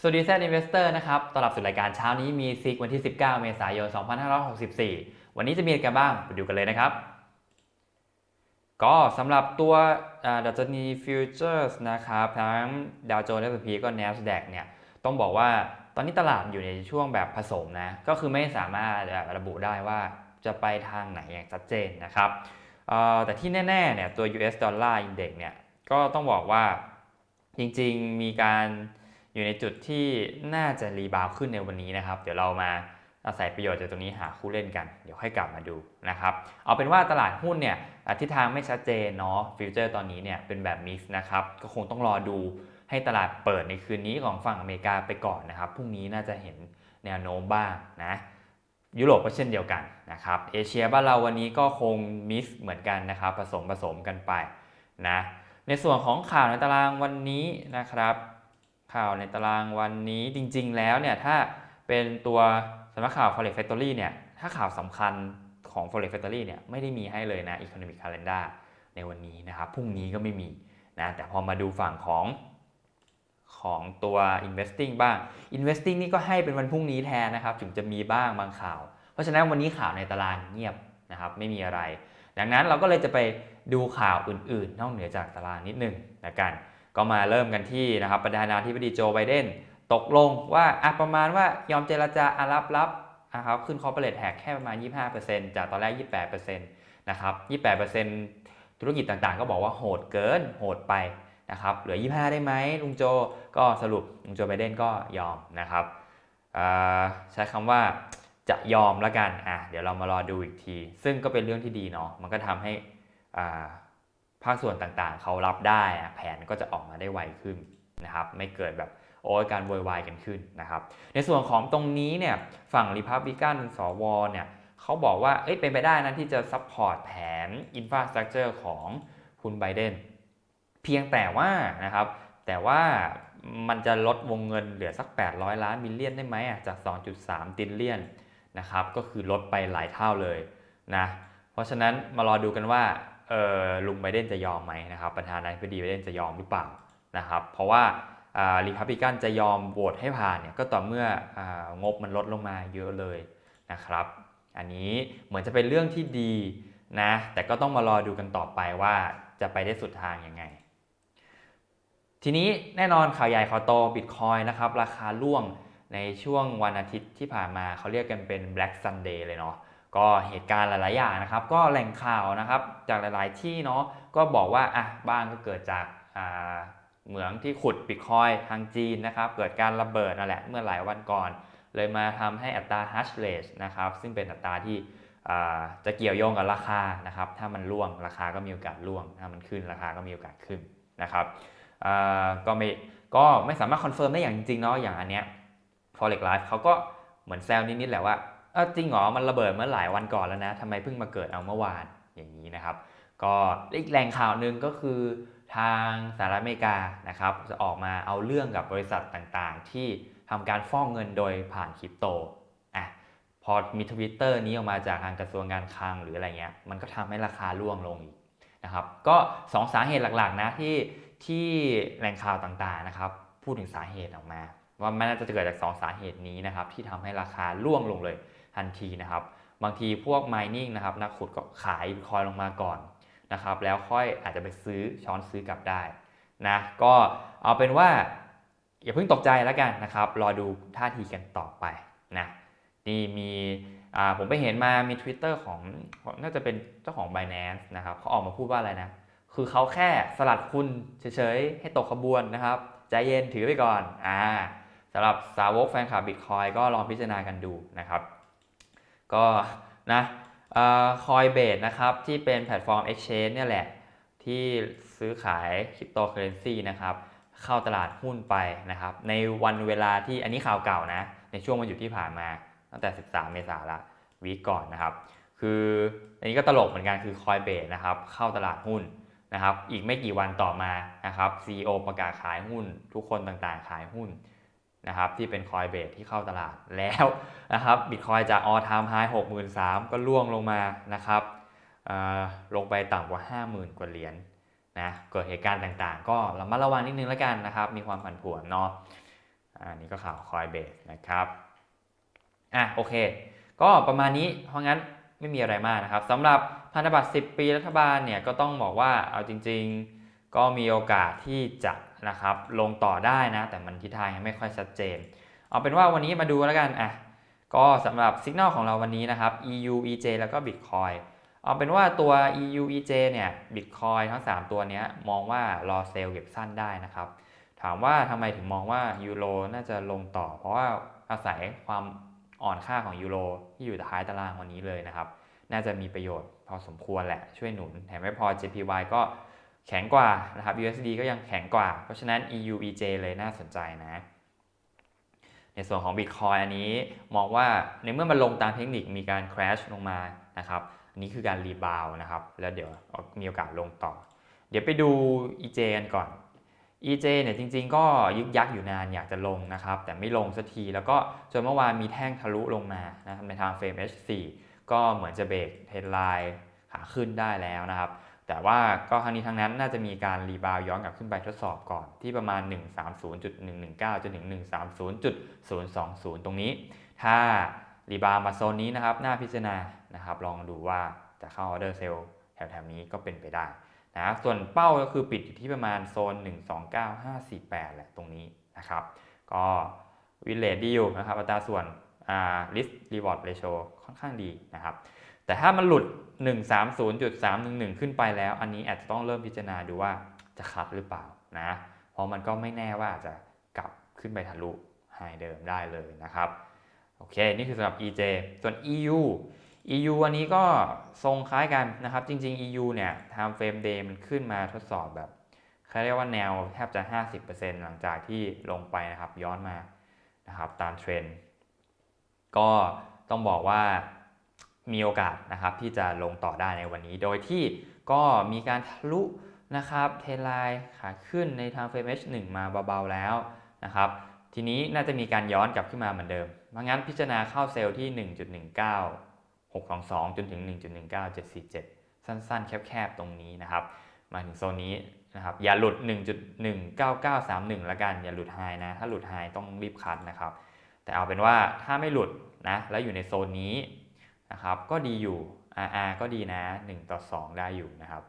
สวัสดีแซดอินเวสเตอร์นะครับต้อนรับสู่รายการเช้านี้มีซิกวันที่ 19 เมษายน 2564 วันนี้จะมีอะไรกันบ้างไปดูกันเลยนะครับ ก็สำหรับตัวดัชนีฟิวเจอร์สนะครับทั้งดาวโจนส์ S&P ก็ NASDAQ เนี่ยต้องบอกว่าตอนนี้ตลาดอยู่ในช่วงแบบผสมนะ ก็คือไม่สามารถระบุได้ว่าจะไปทางไหนอย่างชัดเจนนะครับเอ่อแต่ที่แน่ๆเนี่ยตัว US Dollar Index เนี่ยก็ต้องบอกว่าจริงๆมีการ อยู่ในจุดที่น่าจะรีบาวขึ้นในวันนี้นะครับ เดี๋ยวเรามาอาศัยประโยชน์จากตรงนี้หาคู่เล่นกัน เดี๋ยวค่อยกลับมาดูนะครับ เอาเป็นว่าตลาดหุ้นเนี่ยทิศทางไม่ชัดเจนเนาะฟิวเจอร์ตอนนี้เนี่ยเป็นแบบมิกซ์นะครับ ก็คงต้องรอดูให้ตลาดเปิดในคืนนี้ของฝั่งอเมริกาไปก่อนนะครับ พรุ่งนี้น่าจะเห็นแนวโน้มบ้างนะยุโรปก็เช่นเดียวกันนะครับ เอเชียบ้านเราวันนี้ก็คงมิกซ์เหมือนกันนะครับ ผสมผสมกันไปนะในส่วนของข่าวในตารางวันนี้นะครับ ข่าวในตารางวันนี้จริง ๆ แล้วเนี่ยถ้าเป็นตัวสำนักข่าว Forex Factory เนี่ยถ้าข่าวสำคัญของ Forex Factory เนี่ยไม่ได้มีให้เลยนะ Economic Calendar ในวันนี้นะครับพรุ่งนี้ก็ไม่มีนะแต่พอมาดูฝั่งของของตัว investing บ้าง investing นี่ก็ให้เป็นวันพรุ่งนี้แทนนะครับ ถึงจะมีบ้างบางข่าว เพราะฉะนั้นวันนี้ข่าวในตารางเงียบนะครับ ไม่มีอะไร ดังนั้นเราก็เลยจะไปดูข่าวอื่นๆ นอกเหนือจากตารางนิดนึงนะกัน ก็มาเริ่มกันที่นะครับประธานาธิบดีโจไบเดนตกลงว่าอะประมาณว่ายอมเจรจาอารับรับนะครับขึ้นคอร์เปอเรทแท็กแค่ประมาณ 25%จากตอนแรก 28%นะครับ 28%ธุรกิจต่างๆ ก็บอกว่าโหดเกินโหดไปนะครับเหลือ 25 ได้ไหมลุงโจก็สรุปลุงโจไบเดนก็ยอมนะครับใช้คำว่าจะยอมแล้วกันอะเดี๋ยวเรามารอดูอีกที ซึ่งก็เป็นเรื่องที่ดีเนาะมันก็ทำให้อ่า ภาคส่วนต่างๆ เขารับได้แผนก็จะออกมาได้ไวขึ้นนะครับ ไม่เกิดแบบโอ้ยการโวยวายกันขึ้นนะครับ ในส่วนของตรงนี้เนี่ยฝั่งริพับลิกันสวเนี่ยเขาบอกว่าเอ้ยเป็นไปได้นะที่จะซัพพอร์ตแผนอินฟ a าสตรั c เจอร์ของคุณไบเดนเพียงแต่ว่านะครับ แต่ว่ามันจะลดวงเงินเหลือสัก 800 ล้านมิลเลียนได้ไหมอะจาก 2.3ติลเลียนนะครับก็คือลดไปหลายเท่าเลยนะเพราะฉะนั้นมารอดูกันว่า ลุงไบเดนจะยอมไหมนะครับประธานาธิบดีไบเดนจะยอมหรือเปล่านะครับ เพราะว่ารีพับลิกันจะยอมโหวตให้ผ่านเนี่ยก็ต่อเมื่อองบมันลดลงมาเยอะเลยนะครับ อันนี้เหมือนจะเป็นเรื่องที่ดีนะแต่ก็ต้องมารอดูกันต่อไปว่าจะไปได้สุดทางยังไง ทีนี้แน่นอนข่าวใหญ่ข่าวโตบิตคอยนะครับ ราคาร่วงในช่วงวันอาทิตย์ที่ผ่านมาเขาเรียกกันเป็น Black Sunday เลยเนาะ ก็เหตุการณ์หลาย ๆ อย่างนะครับ ก็แหล่งข่าวนะครับ จากหลาย ๆ ที่เนาะก็บอกว่าอะบ้างก็เกิดจากเหมืองที่ขุดบิตคอยทางจีนนะครับ เกิดการระเบิดนั่นแหละเมื่อหลายวันก่อน เลยมาทำให้อัตรา hash rate นะครับ ซึ่งเป็นอัตราที่จะเกี่ยวโยงกับราคานะครับ ถ้ามันร่วงราคาก็มีโอกาสร่วง ถ้ามันขึ้นราคาก็มีโอกาสขึ้นนะครับก็ไม่ก็ไม่สามารถคอนเฟิร์มได้อย่างจริงๆเนาะอย่างอันเนี้ย forex live เขาก็เหมือนแซวนิดๆแหละว่า เออจริงเหรอมันระเบิดเมื่อหลายวันก่อนแล้วนะทำไมเพิ่งมาเกิดเอาเมื่อวานอย่างนี้นะครับ ก็อีกแหล่งข่าวหนึ่งก็คือทางสหรัฐอเมริกานะครับจะออกมาเอาเรื่องกับบริษัทต่างๆ ที่ทำการฟ้องเงินโดยผ่านคริปโตอะพอมีทวิตเตอร์นี้ออกมาจากทางกระทรวงการคลังหรืออะไรเงี้ยมันก็ทำให้ราคาร่วงลงอีกนะครับก็สองสาเหตุหลักๆนะที่ที่แหล่งข่าวต่างๆนะครับพูดถึงสาเหตุออกมา ว่ามันน่าจะเกิดจากสองสาเหตุนี้นะครับที่ทำให้ราคาร่วงลงเลยทันทีนะครับ บางทีพวก mining นะครับนักขุดก็ขายบิตคอยลงมาก่อนนะครับ แล้วค่อยอาจจะไปซื้อช้อนซื้อกลับได้นะก็เอาเป็นว่าอย่าเพิ่งตกใจแล้วกันนะครับ รอดูท่าทีกันต่อไปนะนี่มีผมไปเห็นมามี Twitter ของน่าจะเป็นเจ้าของ Binance นะครับเขาออกมาพูดว่าอะไรนะ คือเขาแค่สลัดคุณเฉยๆ ให้ตกขบวนนะครับ ใจเย็นถือไปก่อนอ่าำหรับสาวกแฟนคลับบิตคอยก็ลองพิจารณากันดูนะครับ ก็นะคอยเบสนะครับ ที่เป็นแพลตฟอร์ม Exchange เนี่ยแหละ ที่ซื้อขายคริปโตเคอเรนซีนะครับ เข้าตลาดหุ้นไปนะครับ ในวันเวลาที่อันนี้ข่าวเก่านะ ในช่วงวันหยุดที่ผ่านมา ตั้งแต่ 13 เมษายนละวีก่อนนะครับ คืออันนี้ก็ตลกเหมือนกันคือคอยเบสนะครับ เข้าตลาดหุ้นนะครับ อีกไม่กี่วันต่อมานะครับ CEO ประกาศขายหุ้น ทุกคนต่างๆขายหุ้น นะครับที่เป็นคอยเบสที่เข้าตลาดแล้วนะครับบิตคอยจากออทามไฮหกหมื่นสามก็ล่วงลงมานะครับลงไปต่ำกว่า 50,000 กว่าเหรียญนะเกิดเหตุการณ์ต่างๆ ก็ระมัดระวังนิดนึงแล้วกันนะครับ มีความผันผวนเนาะอันนี้ก็ข่าว Coinbase นะครับอะโอเค ก็ประมาณนี้เพราะงั้นไม่มีอะไรมากนะครับสำหรับพันธบัตร 10 ปีรัฐบาลเนี่ยก็ต้องบอกว่าเอาจริง ๆ ก็มีโอกาสที่จะ นะครับลงต่อได้นะ แต่มันทิศทางยังไม่ค่อยชัดเจน เอาเป็นว่าวันนี้มาดูแล้วกันอะก็สำหรับสัญญาณของเราวันนี้นะครับ EU EJ แล้วก็ Bitcoin เอาเป็นว่าตัว EU EJ เนี่ย Bitcoin ทั้ง 3 ตัวนี้มองว่ารอเซลล์เก็บสั้นได้นะครับ ถามว่าทำไมถึงมองว่ายูโรน่าจะลงต่อ เพราะว่าอาศัยความอ่อนค่าของยูโรที่อยู่ท้ายตารางวันนี้เลยนะครับ น่าจะมีประโยชน์พอสมควรแหละช่วยหนุนแถมไม่พอ JPY ก็ แข็งกว่านะครับ USD ก็ยังแข็งกว่า เพราะฉะนั้น EU EJ เลยน่าสนใจนะ ในส่วนของ Bitcoin อันนี้มองว่าในเมื่อมันลงตามเทคนิคมีการ crash ลงมานะครับอันนี้คือการรีบาวนะครับ แล้วเดี๋ยวมีโอกาสลงต่อ เดี๋ยวไปดู EJ กันก่อน EJ เนี่ยจริงๆ ก็ยึกยักอยู่นานอยากจะลงนะครับ แต่ไม่ลงสักทีแล้วก็จนเมื่อวานมีแท่งทะลุลงมานะครับในทางเฟรม H4 ก็เหมือนจะเบรกเทรนไลน์ขาขึ้นได้แล้วนะครับ แต่ว่าก็ทั้งนี้ทั้งนั้นน่าจะมีการรีบาวย้อนกลับขึ้นไปทดสอบก่อนที่ประมาณ 130.119จนถึง 130.020 ตรงนี้ ถ้ารีบาวมาโซนนี้นะครับน่าพิจารณานะครับ ลองดูว่าจะเข้าออเดอร์เซลล์แถวๆนี้ก็เป็นไปได้นะส่วนเป้าก็คือปิดอยู่ที่ประมาณโซน 129548 แหละตรงนี้นะครับ ก็วิเลดดีอยู่นะครับอัตราส่วนอ่า risk reward ratio ค่อนข้างดีนะครับ แต่ถ้ามันหลุด 130.311 ขึ้นไปแล้ว อันนี้อาจจะต้องเริ่มพิจารณาดูว่าจะคัดหรือเปล่านะ เพราะมันก็ไม่แน่ว่าอาจจะกลับขึ้นไปทะลุไฮเดิมได้เลยนะครับ โอเค นี่คือสำหรับ EJ ส่วน EU EU อันนี้ก็ทรงคล้ายกันนะครับ จริง ๆ EU เนี่ย time frame day มันขึ้นมาทดสอบแบบเขาเรียกว่าแนวแทบจะ 50%หลังจากที่ลงไปนะครับย้อนมานะครับตามเทรนด์ก็ต้องบอกว่า มีโอกาสนะครับที่จะลงต่อได้ในวันนี้ โดยที่ก็มีการทะลุนะครับเทไลน์ขาขึ้นในทางเฟรม H1 มาเบาๆแล้วนะครับทีนี้น่าจะมีการย้อนกลับขึ้นมาเหมือนเดิม เพราะงั้นพิจารณาเข้าเซลล์ที่ 1.19622 จนถึง 1.19747 สั้นๆ แคบๆ ตรงนี้นะครับ มาถึงโซนนี้นะครับ อย่าหลุด 1.19931 ละกัน อย่าหลุดไฮนะ ถ้าหลุดไฮต้องรีบคัดนะครับ แต่เอาเป็นว่าถ้าไม่หลุดนะ แล้วอยู่ในโซนนี้ นะครับ ก็ดีอยู่ RR ก็ดีนะ 1 ต่อ 2 ได้อยู่นะครับ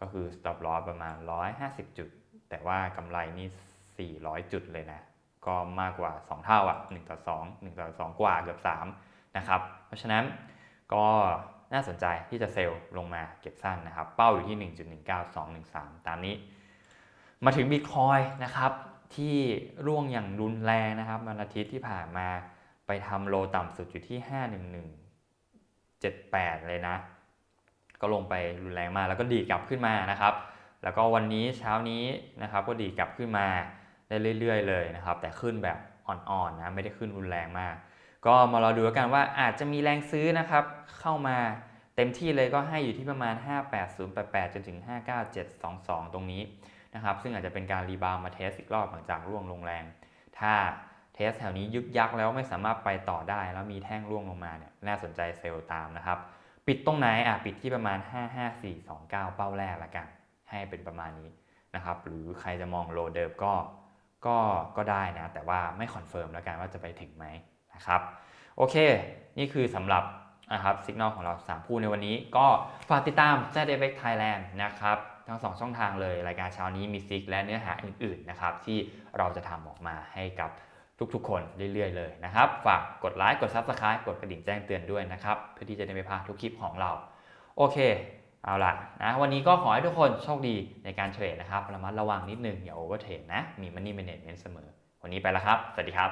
ก็คือ stop loss ประมาณ 150 จุด แต่ว่ากำไรนี่ 400 จุดเลยนะ ก็มากกว่า 2 เท่าอะ1ต่อ 2 1 ต่อ 2 กว่าเกือบ3นะครับ เพราะฉะนั้นก็น่าสนใจที่จะเซลล์ลงมาเก็บสั้นนะครับ เป้าอยู่ที่ 1.19213 ตามนี้ มาถึง Bitcoin นะครับ ที่ร่วงอย่างรุนแรงนะครับวันอาทิตย์ที่ผ่านมาไปทำโลต่ำสุดอยู่ที่ 78 เลยนะ ก็ลงไปรุนแรงมากแล้วก็ดีกลับขึ้นมานะครับ แล้วก็วันนี้เช้านี้นะครับก็ดีกลับขึ้นมาได้เรื่อย ๆ เลยนะครับ แต่ขึ้นแบบอ่อนๆนะไม่ได้ขึ้นรุนแรงมาก ก็มารอดูกันว่าอาจจะมีแรงซื้อนะครับ เข้ามาเต็มที่เลยก็ให้อยู่ที่ประมาณ 58088 จนถึง 59722 ตรงนี้นะครับ ซึ่งอาจจะเป็นการรีบาวด์มาเทสอีกรอบหลังจากร่วงลงแรง ถ้า เทสแถวนี้ยึกยักแล้วไม่สามารถไปต่อได้ แล้วมีแท่งร่วงลงมาเนี่ยน่าสนใจเซลล์ตามนะครับ ปิดตรงไหนอะปิดที่ประมาณ 55429 เป้าแรกละกัน ให้เป็นประมาณนี้นะครับ หรือใครจะมองโลเดิมก็ก็ก็ได้นะ แต่ว่าไม่คอนเฟิร์มแล้วกันว่าจะไปถึงไหมนะครับ โอเค นี่คือสำหรับนะครับสัญญาณของเรา3คู่ในวันนี้ก็ฝากติดตาม z f x Thailand นะครับทั้ง2ช่องทางเลยรายการเช้านี้มีซิกและเนื้อหาอื่นๆนะครับที่เราจะทำออกมาให้กับ ทุกๆ คนเรื่อยๆ เลยนะครับ ฝากกดไลค์กด Subscribe กดกระดิ่งแจ้งเตือนด้วยนะครับ เพื่อที่จะได้ไม่พลาดทุกคลิปของเรา โอเค เอาล่ะนะวันนี้ก็ขอให้ทุกคนโชคดีในการเทรดนะครับระมัดระวังนิดนึงอย่าโอเวอร์เทรดนะ มี Money Management เสมอ วันนี้ไปแล้วครับ สวัสดีครับ